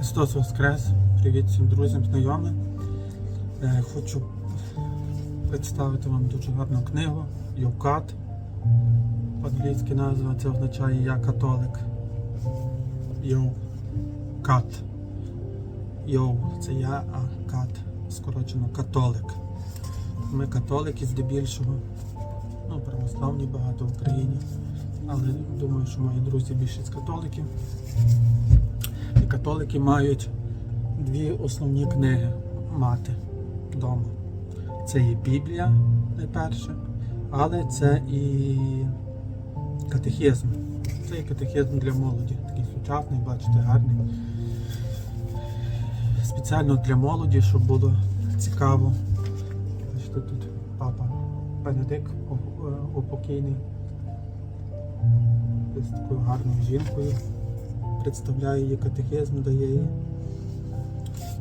Христос Воскрес! Привіт всім друзям, знайомим. Е, Хочу представити вам дуже гарну книгу Йовкат. По-англійськи назва це означає Я католик. Йовкат. Йов це я, а кат скорочено католик. Ми католики здебільшого. Ну, православні багато в Україні. Але думаю, що мої друзі більшість католиків. І католики мають дві основні книги мати вдома. Це є Біблія найперше, але це і катехізм. Це і катехізм для молоді. Такий сучасний, бачите, гарний. Спеціально для молоді, щоб було цікаво. Бачите, тут папа Бенедикт о- е, упокійний. З такою гарною жінкою представляє її катехизм, дає її,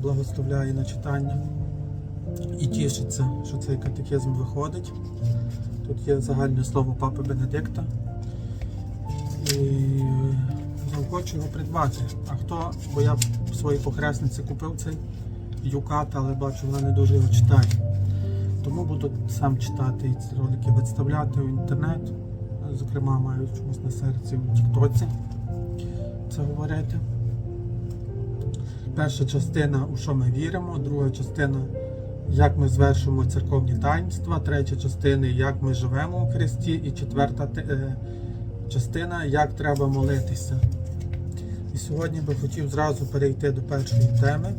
благословляє на читання і тішиться, що цей катехизм виходить. Тут є загальне слово Папи Бенедикта. І захочу його придбати. А хто, бо я в своїй похресниці купив цей юкат, але бачу, вона не дуже його читає. Тому буду сам читати і ці ролики відставляти в інтернет. Зокрема, маю чомусь на серці в Тіктоці це говорити. Перша частина, у що ми віримо, друга частина, як ми звершуємо церковні таїнства, третя частина, як ми живемо у Христі, і четверта е, частина, як треба молитися. І сьогодні би хотів зразу перейти до першої теми.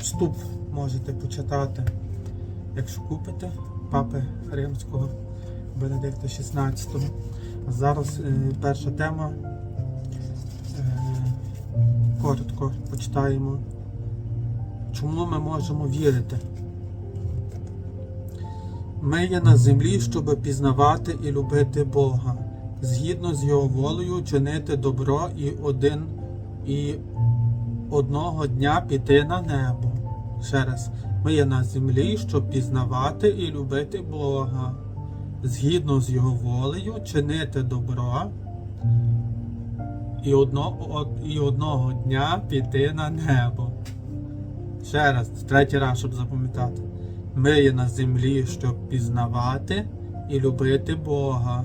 Вступ можете почитати, якщо купите папи Римського Бенедикта 16. Зараз е, перша тема. Е, коротко почитаємо. Чому ми можемо вірити? Ми є на землі, щоб пізнавати і любити Бога, згідно з Його волею чинити добро і один і одного дня піти на небо. Ще раз, ми є на землі, щоб пізнавати і любити Бога, згідно з Його волею чинити добро і, одно, од- і одного дня піти на небо. Ще раз, третій раз, щоб запам'ятати. Ми є на землі, щоб пізнавати і любити Бога,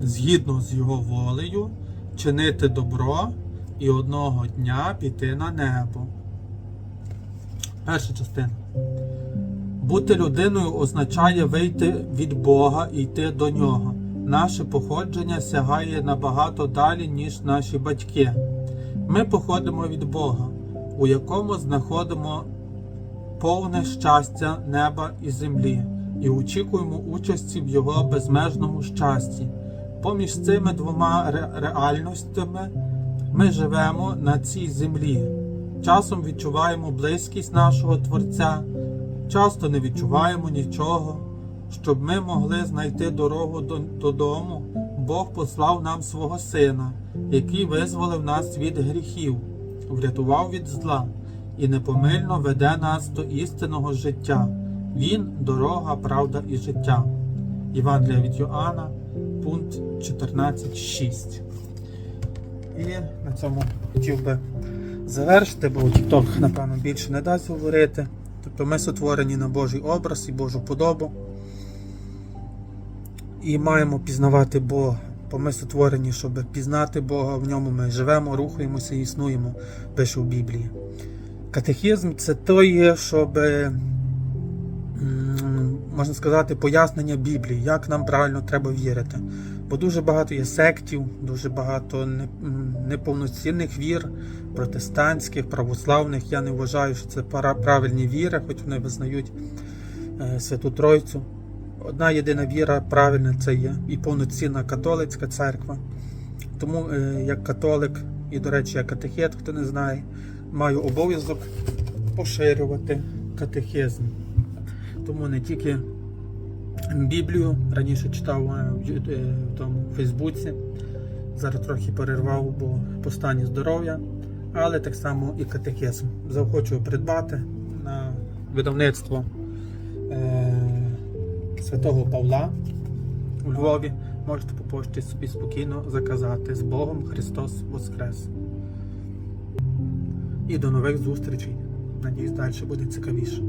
згідно з Його волею, чинити добро і одного дня піти на небо. Перша частина. Бути людиною означає вийти від Бога і йти до нього. Наше походження сягає набагато далі, ніж наші батьки. Ми походимо від Бога, у якому знаходимо повне щастя неба і землі, і очікуємо участі в Його безмежному щасті. Поміж цими двома ре- реальностями ми живемо на цій землі. Часом відчуваємо близькість нашого Творця, часто не відчуваємо нічого. Щоб ми могли знайти дорогу до- додому, Бог послав нам свого Сина, який визволив нас від гріхів, врятував від зла і непомильно веде нас до істинного життя. Він дорога, правда і життя. Євангелія від Йоанна, пункт 14.6. І на цьому хотів би завершити, бо TikTok, напевно, більше не дасть говорити. Тобто ми сотворені на Божий образ і Божу подобу. І маємо пізнавати Бога. Бо ми сотворені, щоб пізнати Бога, в ньому ми живемо, рухаємося і існуємо, пише в Біблії. Катехізм це то є, щоб, можна сказати, пояснення Біблії, як нам правильно треба вірити. Бо дуже багато є сектів, дуже багато неповноцінних вір, протестантських, православних. Я не вважаю, що це правильні віри, хоч вони визнають е, Святу Тройцю. Одна єдина віра правильна це є і повноцінна католицька церква. Тому е, як католик, і, до речі, як катехет, хто не знає, маю обов'язок поширювати катехизм. Тому не тільки Біблію раніше читав в е, тому Фейсбуці. Зараз трохи перервав, бо по стані здоров'я, але так само і катехизм. Заохочую придбати на видавництво е, Святого Павла у Львові. можете по пошті собі спокійно заказати. З Богом Христос Воскрес! І до нових зустрічей. Надіюсь, далі буде цікавіше.